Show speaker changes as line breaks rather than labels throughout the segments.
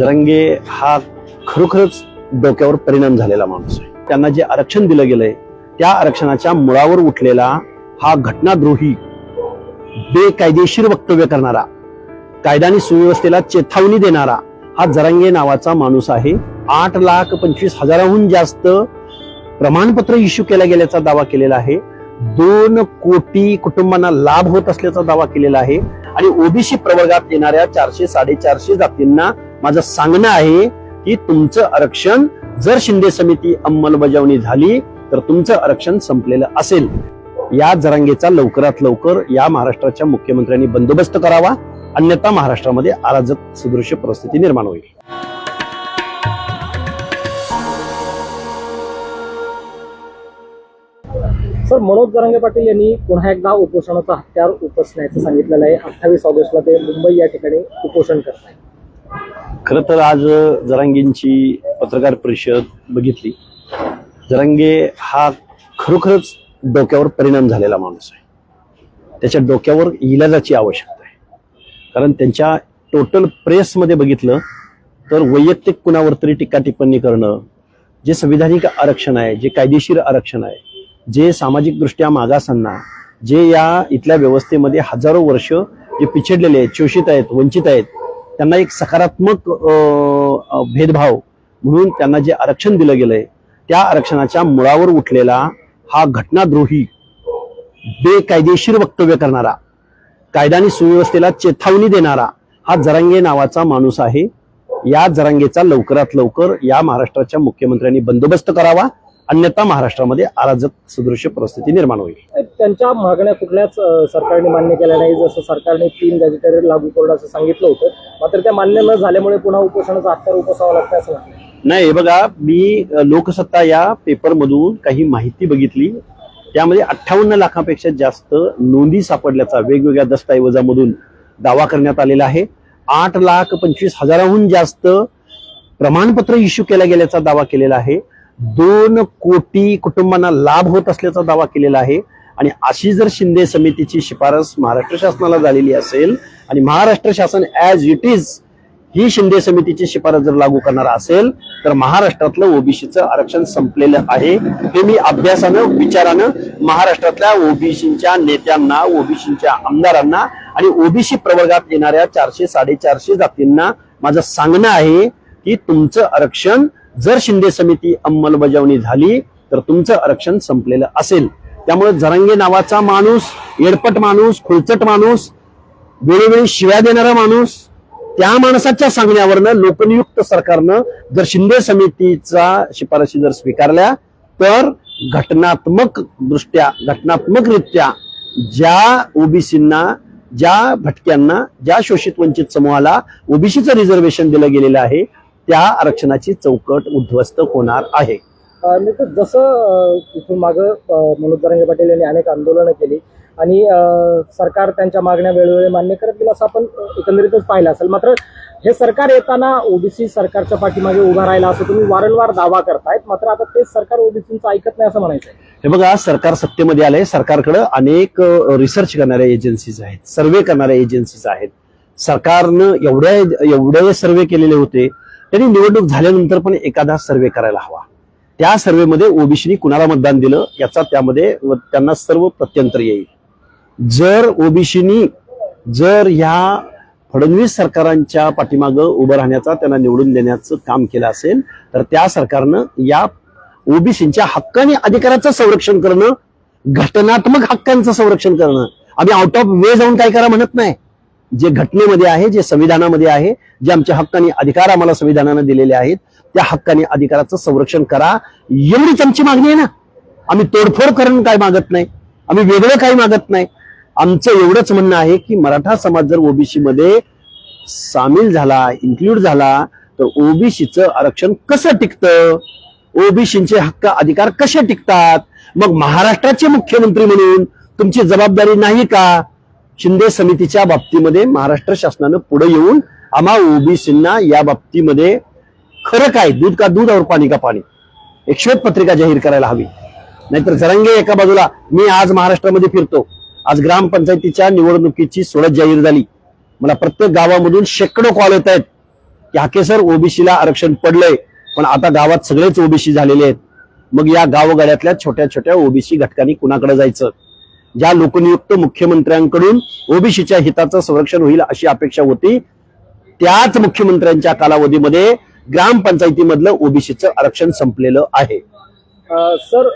जरंगे हा खरोखरच डोक्यावर परिणाम झालेला माणूस आहे. त्यांना जे आरक्षण दिलं गेलंय त्या आरक्षणाच्या मुळावर उठलेला हा घटनाद्रोही बेकायदेशीर वक्तव्य करणारा कायदा आणि सुव्यवस्थेला चेतावणी देणारा हा जरांगे नावाचा माणूस आहे. आठ लाख पंचवीस हजाराहून जास्त प्रमाणपत्र इश्यू केल्या गेल्याचा दावा केलेला आहे. दोन कोटी कुटुंबांना लाभ होत असल्याचा दावा केलेला आहे. आणि ओबीसी प्रवर्गात येणाऱ्या चारशे साडेचारशे जातींना माझं सांगणं आहे की तुमचं आरक्षण जर शिंदे समिती अंमलबजावणी झाली तर तुमचं आरक्षण संपलेलं असेल. या जरांगेचा लवकरात लवकर या महाराष्ट्राच्या मुख्यमंत्र्यांनी बंदोबस्त करावा अन्यथा महाराष्ट्रामध्ये अराजक सदृश्य परिस्थिती निर्माण होईल.
सर मनोज जरांगे पाटील यांनी पुन्हा एकदा उपोषणाचा हत्यार उपसण्याचं सांगितलेलं आहे. अठ्ठावीस ऑगस्टला ते मुंबई या ठिकाणी उपोषण करत आहे
खरं तर आज जरांगेंची पत्रकार परिषद बघितली. जरांगे हा खरोखरच डोक्यावर परिणाम झालेला माणूस आहे. त्याच्या डोक्यावर इलाजाची आवश्यकता आहे. कारण त्यांच्या टोटल प्रेसमध्ये बघितलं तर वैयक्तिक कुणावर तरी टीका टिप्पणी करणं जे संविधानिक आरक्षण आहे जे कायदेशीर आरक्षण आहे जे सामाजिकदृष्ट्या मागासांना जे या इथल्या व्यवस्थेमध्ये हजारो वर्ष जे पिछडलेले आहेत शोषित आहेत वंचित आहेत त्यांना एक सकारात्मक अं, भेदभाव म्हणून त्यांना जे आरक्षण दिलं गेलंय त्या आरक्षणाच्या मुळावर उठलेला हा घटनाद्रोही बेकायदेशीर वक्तव्य करणारा कायदानी सुव्यवस्थेला चेतावणी देणारा हा जरांगे नावाचा माणूस आहे. या जरांगेचा लवकरात लवकर या महाराष्ट्राच्या मुख्यमंत्र्यांनी बंदोबस्त करावा. अन्यथा महाराष्ट्रामध्ये अराजक सदृश्य परिस्थिती निर्माण होईल.
त्यांच्या मागण्या कुठल्याच सरकारने मान्य केल्या नाही. जसं सरकारने तीन गॅजेटरी लागू करून असं सांगितलं होतं मात्र त्या मान्य न झाल्यामुळे पुन्हा उपोषणाचा हत्यार उपसावं लागतं असं
नाही हे बघा मी लोकसत्ता या पेपरमधून काही माहिती बघितली. त्यामध्ये अठ्ठावन्न लाखापेक्षा जास्त नोंदी सापडल्याचा वेगवेगळ्या दस्तऐवजामधून दावा करण्यात आलेला आहे. आठ लाख पंचवीस हजाराहून जास्त प्रमाणपत्र इश्यू केल्या गेल्याचा दावा केलेला आहे. दोन कोटी कुटुंबांना लाभ होत असल्याचा दावा केलेला आहे. आणि अशी जर शिंदे समितीची शिफारस महाराष्ट्र शासनाला झालेली असेल आणि महाराष्ट्र शासन ॲज इट इज ही शिंदे समितीची शिफारस जर लागू करणार असेल तर महाराष्ट्रातलं ओबीसीचं आरक्षण संपलेलं आहे. हे मी अभ्यासानं विचारानं महाराष्ट्रातल्या ओबीसीच्या नेत्यांना ओबीसीच्या आमदारांना आणि ओबीसी प्रवर्गात येणाऱ्या चारशे साडेचारशे जातींना माझं सांगणं आहे की तुमचं आरक्षण जर शिंदे समिती अंमलबजावणी झाली तर तुमचं आरक्षण संपलेलं असेल. त्यामुळे जरंगे नावाचा माणूस येडपट माणूस खुळचट माणूस वेळोवेळी शिव्या देणारा माणूस त्या माणसाच्या सांगण्यावरनं लोकनियुक्त सरकारनं जर शिंदे समितीचा शिफारशी जर स्वीकारल्या तर घटनात्मक दृष्ट्या घटनात्मकरित्या ज्या ओबीसींना ज्या भटक्यांना ज्या शोषित वंचित समूहाला ओबीसीचं रिझर्वेशन दिलं गेलेलं आहे त्या आरक्षणाची चौकट उद्ध्वस्त होणार आहे.
जसं इथून मागं मनोज जरांगे पाटील यांनी अनेक आंदोलनं केली आणि सरकार त्यांच्या मागण्या वेळोवेळी मान्य करत गेलं असं आपण एकंदरीतच पाहिलं असेल. मात्र हे सरकार येताना ओबीसी सरकारच्या पाठीमागे उभा राहिला असं तुम्ही वारंवार दावा करतायत. मात्र आता तेच सरकार ओबीसीचं ऐकत नाही असं म्हणायचं.
हे बघा सरकार सत्तेमध्ये आलंय. सरकारकडे अनेक रिसर्च करणाऱ्या एजन्सीज आहेत. सर्वे करणाऱ्या एजन्सीज आहेत. सरकारनं एवढ्या एवढे सर्वे केलेले होते. त्यांनी निवडणूक झाल्यानंतर पण एखादा सर्वे करायला हवा. त्या सर्वेमध्ये ओबीसीनी कुणाला मतदान दिलं याचा त्यामध्ये व त्यांना सर्व प्रत्यंतर येईल. जर ओबीसीनी जर ह्या फडणवीस सरकारांच्या पाठीमागं उभं राहण्याचा त्यांना निवडून देण्याचं काम केलं असेल तर त्या सरकारनं या ओबीसीच्या हक्क आणि अधिकाराचं संरक्षण करणं घटनात्मक हक्कांचं संरक्षण करणं. आम्ही आउट ऑफ वे जाऊन काय करा म्हणत नाही. जे घटनेमध्ये आहे जे संविधानामध्ये आहे जे आमच्या हक्क आणि अधिकार आम्हाला संविधानानं दिलेले आहेत त्या हक्क आणि अधिकाराचं संरक्षण करा. एवढीच आमची मागणी आहे ना. आम्ही तोडफोड करून काय मागत नाही. आम्ही वेगळं काही मागत नाही. आमचं एवढंच म्हणणं आहे की मराठा समाज जर ओबीसी मध्ये सामील झाला इन्क्लूड झाला तर ओबीसीचं आरक्षण कसं टिकतं? ओबीसीचे हक्क अधिकार कसे टिकतात? मग महाराष्ट्राचे मुख्यमंत्री म्हणून तुमची जबाबदारी नाही का? शिंदे समितीच्या बाबतीमध्ये महाराष्ट्र शासनानं पुढे येऊन आम्हा ओबीसींना या बाबतीमध्ये खरं काय? दूध का दूध और पाणी का पाणी? एक श्वेतपत्रिका जाहीर करायला हवी. नाहीतर जरंगे एका बाजूला मी आज महाराष्ट्रामध्ये फिरतो. आज ग्रामपंचायतीच्या निवडणुकीची सोडत जाहीर झाली. मला प्रत्येक गावामधून शेकडो कॉल येत आहेत की हाकेसर ओबीसीला आरक्षण पडलंय पण आता गावात सगळेच ओबीसी झालेले आहेत. मग या गावगाड्यातल्या छोट्या छोट्या ओबीसी घटकांनी कुणाकडे जायचं? ज्या लोकनियुक्त मुख्यमंत्र्यांकडून ओबीसीच्या हिताचं संरक्षण होईल अशी अपेक्षा होती त्याच मुख्यमंत्र्यांच्या कालावधीमध्ये ग्रामपंचायतीमधलं ओबीसीचं आरक्षण संपलेलं आहे.
सर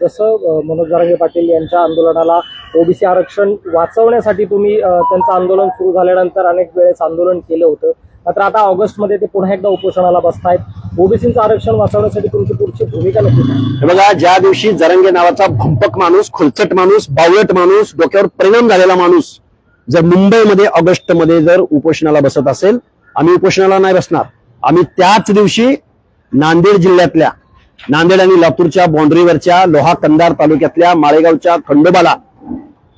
जसं मनोज जरांगे पाटील यांच्या आंदोलनाला ओबीसी आरक्षण वाचवण्यासाठी तुम्ही त्यांचं आंदोलन सुरू झाल्यानंतर अनेक वेळेस आंदोलन केलं होतं. मात्र आता ऑगस्टमध्ये ते पुन्हा एकदा उपोषणाला बसतायत. ओबीसीचं आरक्षण वाचवण्यासाठी तुमची पुढची भूमिका नक्की
बघा ज्या दिवशी जरंगे नावाचा भंपक माणूस खुलचट माणूस बावळट माणूस डोक्यावर परिणाम झालेला माणूस जर मुंबईमध्ये ऑगस्टमध्ये जर उपोषणाला बसत असेल आम्ही उपोषणाला नाही बसणार. आम्ही त्याच दिवशी नांदेड जिल्ह्यातल्या नांदेड आणि लातूरच्या बाउंड्रीवरच्या लोहा कंदार तालुक्यातल्या माळेगावच्या खंडोबाला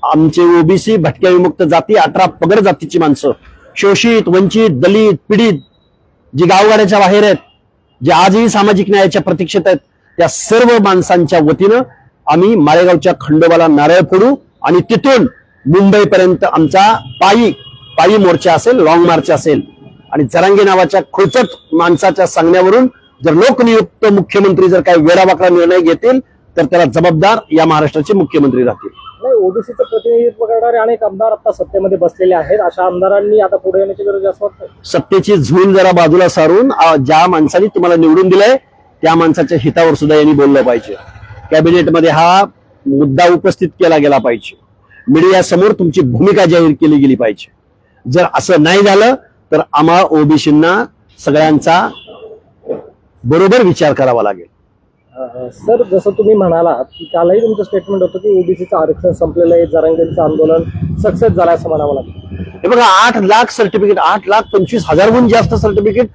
आमचे ओबीसी भटक्या विमुक्त जाती अठरा पगड जातीची माणसं शोषित वंचित दलित पीडित जी गावगाड्याच्या बाहेर आहेत जे आजही सामाजिक न्यायाच्या प्रतीक्षेत आहेत त्या सर्व माणसांच्या वतीनं आम्ही माळेगावच्या खंडोबाला नारळ फोडू आणि तिथून मुंबईपर्यंत आमचा पायी पायी मोर्चा असेल लॉंग मार्च असेल. आणि जरांगे नावाच्या खोचट माणसाच्या सांगण्यावरून जर लोकनियुक्त मुख्यमंत्री जर काही वेळावाकडा निर्णय घेतील तर त्याला जबाबदार या महाराष्ट्राचे मुख्यमंत्री राहतील.
नाही ओबीसीचं प्रतिनिधित्व करणारे अनेक आमदार आता सत्तेमध्ये बसलेले आहेत. अशा आमदारांनी आता पुढे येण्याची गरज असं वाटतं.
सत्तेची झूल जरा बाजूला सारून आ, ज्या माणसाने तुम्हाला निवडून दिलंय त्या माणसाच्या हितावर सुद्धा यांनी बोललं पाहिजे. कॅबिनेटमध्ये हा मुद्दा उपस्थित केला गेला पाहिजे. मीडिया समोर तुमची भूमिका जाहीर केली गेली पाहिजे. जर असं नाही झालं तर आम्हा ओबीसींना सगळ्यांचा बरोबर विचार करावा लागेल.
सर जसं तुम्ही म्हणालात की कालही तुमचं स्टेटमेंट होतं की ओबीसीचं आरक्षण संपलेलं आहे जरांगेंचं आंदोलन सक्सेस झालं असं म्हणावं लागतं.
हे बघा आठ लाख सर्टिफिकेट आठ लाख पंचवीस हजारहून जास्त सर्टिफिकेट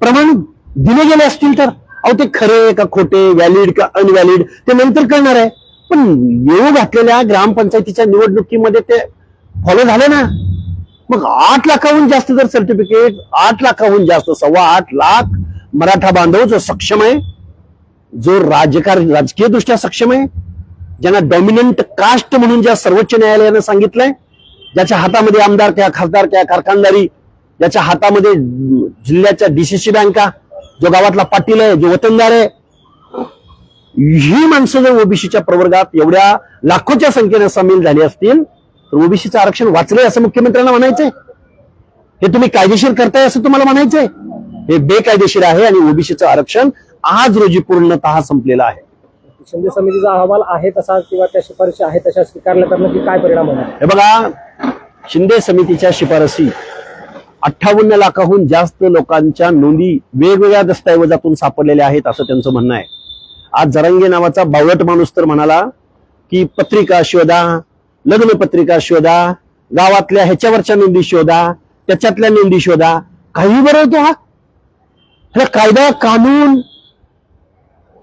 प्रमाण दिले गेले असतील तर. अहो ते खरे का खोटे व्हॅलिड का अनव्हॅलिड ते नंतर कळणार आहे. पण येऊ घातलेल्या ग्रामपंचायतीच्या निवडणुकीमध्ये ते फॉलो झाले ना. मग आठ लाखाहून जास्त जर सर्टिफिकेट आठ लाखाहून जास्त सव्वा आठ लाख मराठा बांधव जो सक्षम आहे जो राजकार राजकीय दृष्ट्या सक्षम आहे ज्यांना डॉमिनंट कास्ट म्हणून ज्या सर्वोच्च न्यायालयानं सांगितलंय ज्याच्या हातामध्ये आमदार किंवा खासदार किंवा कारखानदारी ज्याच्या हातामध्ये जिल्ह्याच्या डीसीसी बँका जो गावातला पाटील आहे जो वतनदार आहे ही माणसं जर ओबीसीच्या प्रवर्गात एवढ्या लाखोच्या संख्येने सामील झाली असतील तर ओबीसीचं आरक्षण वाचलंय असं मुख्यमंत्र्यांना म्हणायचंय? हे तुम्ही कायदेशीर करताय असं तुम्हाला म्हणायचंय? हे बेकायदेशीर आहे आणि ओबीसीचं आरक्षण आज रोजी पूर्णतः संपलेलं आहे.
शिंदे समितीचा अहवाल आहे तसा किंवा त्या शिफारशी आहे तशा स्वीकारल्या तर नक्की काय परिणाम होणार?
हे बघा शिंदे समितीच्या शिफारसी अठ्ठावन्न लाखाहून जास्त लोकांच्या नोंदी वेगवेगळ्या दस्तऐवजातून सापडलेल्या आहेत असं त्यांचं म्हणणं आहे. आज जरंगे नावाचा बावळट माणूस तर म्हणाला की पत्रिका शोधा लग्न पत्रिका शोधा गावातल्या ह्याच्यावरच्या नोंदी शोधा त्याच्यातल्या नोंदी शोधा काही बरं तो हा? कायदा कानून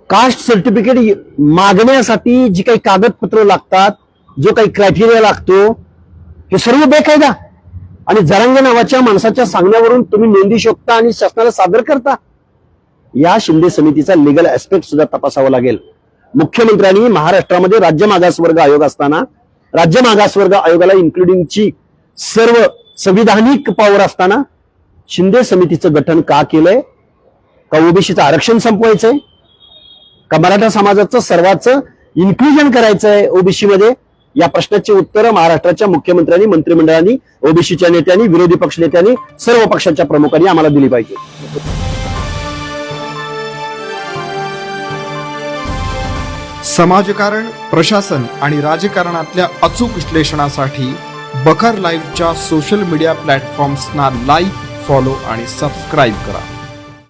कास्ट सर्टिफिकेट मागण्यासाठी जी काही कागदपत्र लागतात जो काही क्रायटेरिया लागतो हे सर्व बेकायदा. आणि जरांग नावाच्या माणसाच्या सांगण्यावरून तुम्ही नोंदी शोधता आणि शासनाला सादर करता. या शिंदे समितीचा लिगल ऍस्पेक्ट सुद्धा तपासावा लागेल. मुख्यमंत्र्यांनी महाराष्ट्रामध्ये राज्य मागासवर्ग आयोग असताना राज्य मागासवर्ग आयोगाला इन्क्लुडिंगची सर्व संविधानिक पॉवर असताना शिंदे समितीचं गठन का केलंय? का ओबीसीचं आरक्षण संपवायचंय? का मराठा समाजाचं सर्वांचं इन्क्लुजन करायचंय ओबीसी मध्ये या प्रश्नाची उत्तरं महाराष्ट्राच्या मुख्यमंत्र्यांनी मंत्रिमंडळांनी ओबीसीच्या नेत्यांनी विरोधी पक्ष नेत्यांनी सर्व पक्षाच्या प्रमुखांनी आम्हाला दिली पाहिजे.
समाजकारण प्रशासन आणि राजकारणातल्या अचूक विश्लेषणासाठी बखर लाईव्हच्या सोशल मीडिया प्लॅटफॉर्म्सना लाईक फॉलो आणि सबस्क्राईब करा.